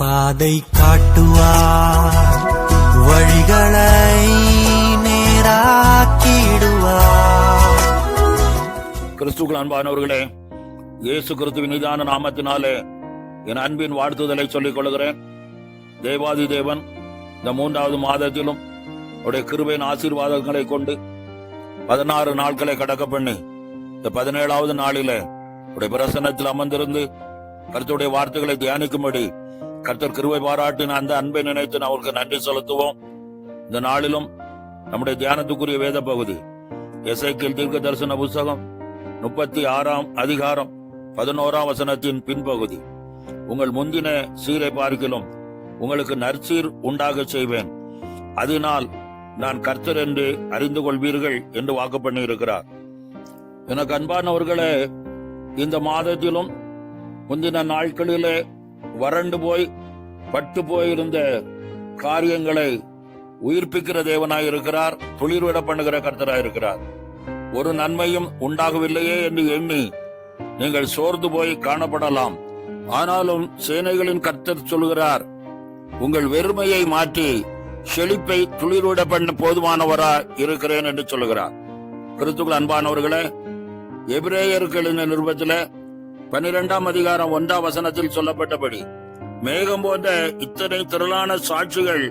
பாதை காட்டுவார் வழிகளை நேராக்கிடுவார். கிறிஸ்துக்கள் அன்பானவர்களே இயேசு கிறிஸ்துவின் நிதான நாமத்தினாலே என் அன்பின் வாழ்த்துதலை சொல்லிக் கொள்கிறேன். தேவாதி தேவன் இந்த மூன்றாவது மாதத்திலும் உடைய கிருபையின் ஆசீர்வாதங்களை கொண்டு பதினாறு நாட்களை கடக்க பண்ணி இந்த பதினேழாவது நாளிலே உடைய பிரசனத்தில் அமர்ந்திருந்து கருத்துடைய வார்த்தைகளை தியானிக்கும்படி கர்த்தர் கிருவை பாராட்டின அந்த அன்பை நினைத்து நான் அவருக்கு நன்றி செலுத்துவோம். இந்த நாளிலும் நம்முடைய தியானத்துக்குரிய வேத பகுதி எசைக்கில் தீர்க்க தரிசன புஸ்தகம் முப்பத்தி ஆறாம் அதிகாரம் பதினோராம் வசனத்தின் பின்பகுதி. உங்கள் முந்தின சீரை பார்க்கிலும் உங்களுக்கு நற்சீர் உண்டாக செய்வேன். அதனால் நான் கர்த்தர் என்று அறிந்து கொள்வீர்கள் என்று வாக்கு பண்ணி இருக்கிறார் எனக்கு அன்பானவர்களே இந்த மாதத்திலும் முந்தின நாட்களிலே வறண்டு போய் பட்டு போயிருந்த காரியங்களை உயிர்ப்பிக்கிற தேவனாய் இருக்கிறார் துளிர்விட பண்ணுகிற கர்த்தராய் இருக்கிறார் ஒரு நன்மையும் உண்டாகவில்லையே என்று எண்ணி நீங்கள் சோர்ந்து போய் காணப்படலாம். ஆனாலும் சேனைகளின் கர்த்தர் சொல்கிறார் உங்கள் வெறுமையை மாற்றி செழிப்பை துளிர்விட பண்ண போதுமானவரா இருக்கிறேன் என்று சொல்லுகிறார் கிறிஸ்துக்கள் அன்பானவர்களே எபிரேயர்களின் நிருபத்தில பனிரெண்டாம் அதிகாரம் ஒன்றாம் வசனத்தில் சொல்லப்பட்டபடி மேகம் போன்ற இத்தனை திரளான சாட்சிகள்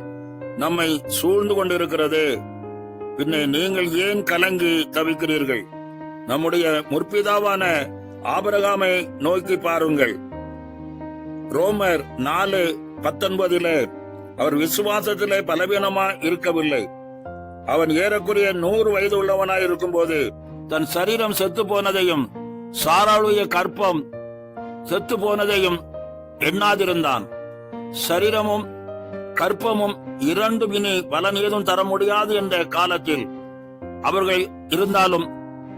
நம்மை சூழ்ந்து கொண்டிருக்கிறது. பின்ன நீங்கள் ஏன் கலங்கி தவிக்கிறீர்கள்? நம்முடைய முற்பிதாவான ஆபரகாமை நோக்கி பாருங்கள். ரோமர் நாலு பத்தொன்பதிலே அவர் விசுவாசத்திலே பலவீனமா இருக்கவில்லை. அவன் ஏறக்குறைய நூறு வயது உள்ளவனாய் இருக்கும்போது தன் சரீரம் செத்து போனதையும் சாராளுடைய கற்பம் செத்து போனதையும் எண்ணாதிருந்தான். சரீரமும் கற்பமும் இரண்டும் இனி பலன் ஏதும் தர முடியாது என்ற காலத்தில் அவர்கள் இருந்தாலும்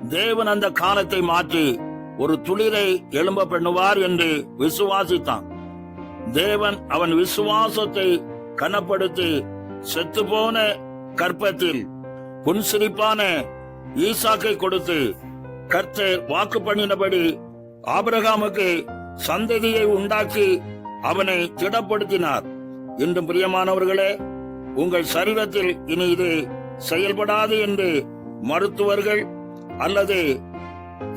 தேவன் அந்த காலத்தை மாற்றி ஒரு துளிரை எழும்ப பண்ணுவார் என்று விசுவாசித்தான். தேவன் அவன் விசுவாசத்தை கனப்படுத்தி செத்துப்போன கற்பத்தில் புன்சிரிப்பான ஈசாக்கை கொடுத்து கர்த்தர் வாக்கு பண்ணினபடி ஆபிரகாமுக்கு சந்ததியை உண்டாக்கி அவனை திடப்படுத்தினார். இன்றும் பிரியமானவர்களே உங்கள் சரீரத்தில் இனி இது செயல்படாது என்று மருத்துவர்கள் அல்லது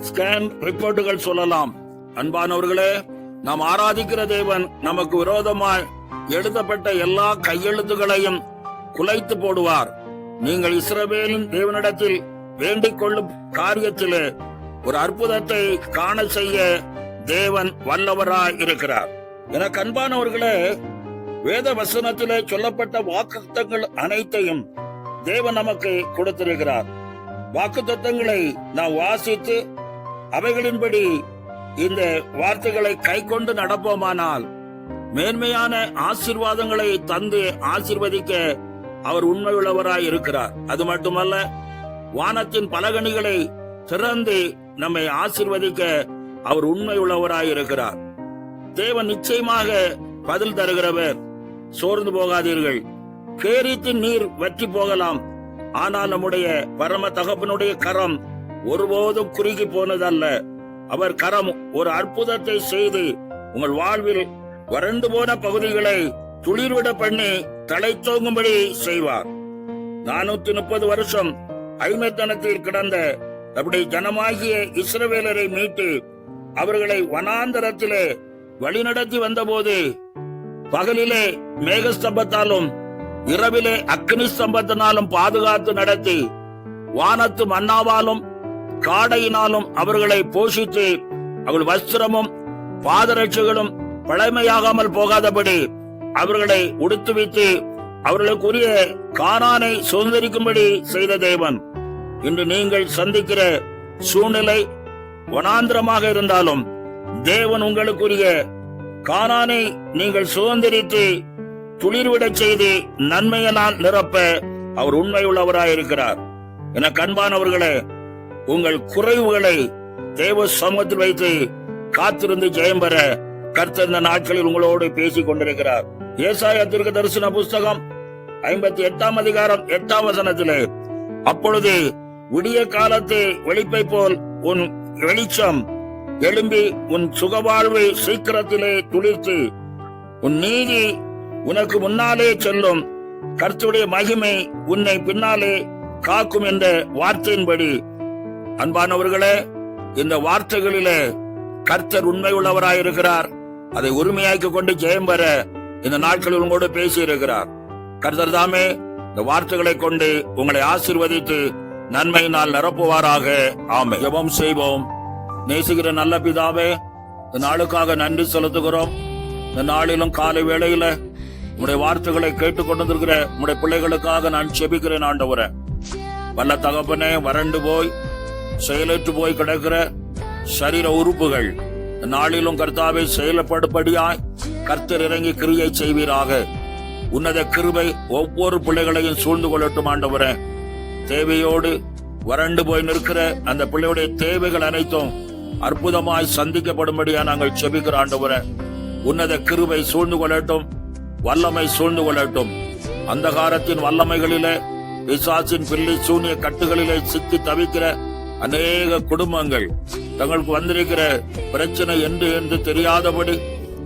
ஸ்கேன் ரிப்போர்ட்டுகள் சொல்லலாம். அன்பானவர்களே நாம் ஆராதிக்கிற தேவன் நமக்கு விரோதமாய் எழுதப்பட்ட எல்லா கையெழுத்துகளையும் குலைத்து போடுவார். நீங்கள் இஸ்ரவேலின் தேவனிடத்தில் வேண்டிக் கொள்ளும் காரியத்திலே ஒரு அற்புதத்தை காண செய்ய தேவன் வல்லவராய் இருக்கிறார் என கண்பானவர்களே வேத வசனத்திலே சொல்லப்பட்ட வாக்குத்தங்கள் அனைத்தையும் தேவன் நமக்கு கொடுத்திருக்கிறார். வாக்குத்தத்தங்களை நாம் வாசித்து அவைகளின்படி இந்த வார்த்தைகளை கை கொண்டு நடப்போமானால் மேன்மையான ஆசீர்வாதங்களை தந்து ஆசிர்வதிக்க அவர் உண்மையுள்ளவராய் இருக்கிறார் அது மட்டுமல்ல வானத்தின் பலகணிகளை திறந்து நம்மை ஆசிர்வதிக்க அவர் உண்மையுள்ளவராய் இருக்கிறார் தேவன் நிச்சயமாக பதில் தருகிறவர். சோர்ந்து போகாதீர்கள். கேரித்து நீர் வற்றி போகலாம். ஆனால் நம்முடைய பரம தகப்பனுடைய கரம் ஒருபோதும் குறுகி போனதல்ல. அவர் கரம் ஒரு அற்புதத்தை செய்து உங்கள் வாழ்வில் வறண்டு போன பகுதிகளை துளிர்விட பண்ணி தலை தோங்கும்படி செய்வார். நானூத்தி முப்பது வருஷம் அடிமைத்தனத்தில் கிடந்த அப்படி ஜனமாகிய இஸ்ரவேலரை மீட்டு அவர்களை வனாந்தரத்திலே வழிநடத்தி வந்தபோது பகலிலே மேகஸ்தம்பத்தாலும் இரவிலே அக்னி ஸ்தம்பத்தினாலும் பாதுகாத்து நடத்தி வானத்து மன்னாவாலும் காடையினாலும் அவர்களை போஷித்து அவர்கள் வஸ்திரமும் பாதரட்சிகளும் பழமையாகாமல் போகாதபடி அவர்களை உடுத்துவித்து அவர்களுக்குரிய கானானை சுதந்திரிக்கும்படி செய்த தேவன். இன்று நீங்கள் சந்திக்கிற சூழ்நிலை வனாந்திரமாக இருந்தாலும் தேவன் உங்களுக்குரிய கானானை நீங்கள் சுதந்திரித்து துளிர்விடச் செய்து நன்மையினால் நிரப்ப அவர் உண்மையுள்ளவராயிருக்கிறார். என கண்பானவர்களே உங்கள் குறைவுகளை தேவ சமூகத்தில் வைத்து காத்திருந்து ஜெயம் பெற கர்த்தர் இந்த நாட்களில் உங்களோடு பேசிக் கொண்டிருக்கிறார். ஏசாயா தரிசன புஸ்தகம் ஐம்பத்தி எட்டாம் அதிகாரம் எட்டாம் வசனத்திலே அப்பொழுது விடிய காலத்து வெளிப்பை போல் உன் வெளிச்சம் எழும்பி உன் சுகவாழ்வை சீக்கிரத்திலே துளிர்த்து உன் நீதி உனக்கு முன்னாலே செல்லும். கர்த்துடைய மகிமை உன்னை பின்னாலே காக்கும் என்ற வார்த்தையின்படி. அன்பானவர்களே இந்த வார்த்தைகளிலே கர்த்தர் உண்மை உள்ளவராயிருக்கிறார் அதை உரிமையாக்கி கொண்டு ஜெயம் பெற இந்த நாட்களில் உங்களோடு பேசி இருக்கிறார் கர்த்தர் தாமே இந்த வார்த்தைகளை கொண்டு உங்களை ஆசீர்வதித்து நன்மையினால் நிரப்புவாராக. ஆமை ஜபம் செய்வோம். நேசிக்கிற நல்ல பிதாவே இந்த நாளுக்காக நன்றி செலுத்துகிறோம். இந்த நாளிலும் காலை வேளையில உடைய வார்த்தைகளை கேட்டுக்கொண்டிருக்கிற உடைய பிள்ளைகளுக்காக நான் செபிக்கிறேன் ஆண்டவரே. வல்ல தகப்பனே வறண்டு போய் செயலற்று போய் கிடக்கிற சரீர உறுப்புகள் நாளிலும் கர்த்தாவை செயலப்படுபடியாய் கர்த்தர் இறங்கி கிரியை செய்வீராக. உன்னத கிருபை ஒவ்வொரு பிள்ளைகளையும் சூழ்ந்து கொள்ளட்டும் ஆண்டவரே. தேவையோடு வறண்டு போய் நிற்கிற அந்த பிள்ளையுடைய தேவைகள் அனைத்தும் அற்புதமாய் சந்திக்கப்படும்படியா நாங்கள் செபிக்கிற ஆண்டவரே. உன்னத கிருபை சூழ்ந்து கொள்ளட்டும் வல்லமை சூழ்ந்து கொள்ளட்டும். அந்தகாரத்தின் வல்லமைகளிலே பிசாசின் பில்லி சூனிய கட்டுகளிலே சிக்கி தவிக்கிற அநேக குடும்பங்கள் தங்களுக்கு வந்திருக்கிற பிரச்சனை என்று என்று தெரியாதபடி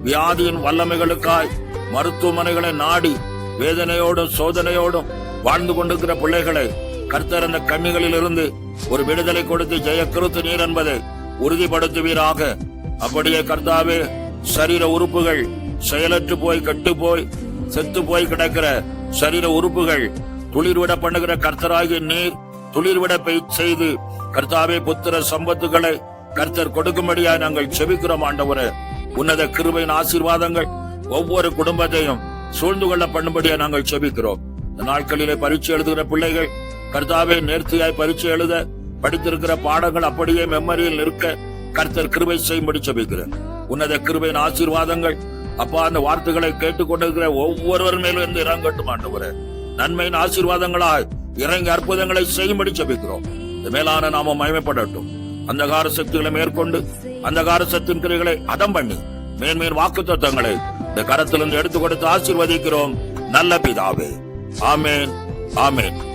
வியாதியின் வல்லமைகளுக்காய் மருத்துவமனைகளை நாடி வேதனையோடும் சோதனையோடும் வாழ்ந்து கொண்டிருக்கிற பிள்ளைகளை கர்த்தர் அந்த கண்ணிகளில் இருந்து ஒரு விடுதலை கொடுத்து ஜெய கருத்து நீர் என்பதை உறுதிப்படுத்துவீராக. அப்படியே கர்த்தாவே சரீர உறுப்புகள் செயலற்று போய் கெட்டு போய் செத்து போய் கிடக்கிற சரீர உறுப்புகள் துளிர்விட பண்ணுகிற கர்த்தராகிய நீர் துளிர்விட பெய் செய்து கர்த்தாவே புத்திர சம்பத்துகளை கர்த்தர் கொடுக்கும்படியா நாங்கள் செபிக்கிறோம் ஆண்டவரே. உன்னத கிருபையின் ஆசீர்வாதங்கள் ஒவ்வொரு குடும்பத்தையும் சூழ்ந்து கொள்ள பண்ணும்படியா நாங்கள் செபிக்கிறோம். இந்த நாட்களிலே பரீட்சை எழுதுகிற பிள்ளைகள் கர்த்தாவே நேர்த்தியாய் பரீட்சை எழுத படித்திருக்கிற பாடங்கள் அப்படியே மெமரியில் நிற்க கர்த்தர் கிருபை செய்யும்படி செபிக்கிறேன். உன்னத கிருபையின் ஆசீர்வாதங்கள் அப்பா அந்த வார்த்தைகளை கேட்டுக்கொண்டிருக்கிற ஒவ்வொருவர் மேலும் இருந்து இறங்கட்டும் ஆண்டவரே. நன்மையின் ஆசீர்வாதங்களாய் இறங்கி அற்புதங்களை செய்யும்படி செபிக்கிறோம். இந்த மேலான நாம மகிமைப்படட்டும். அந்தகார சக்திகளை மேற்கொண்டு அந்தகார சத்தின் கிரைகளை அதம் பண்ணி மேன்மேல் வாக்கு தத்தங்களை இந்த கரத்திலிருந்து எடுத்து கொடுத்து ஆசீர்வதிக்கிறோம். நல்ல பிதாவே. ஆமேன். ஆமேன்.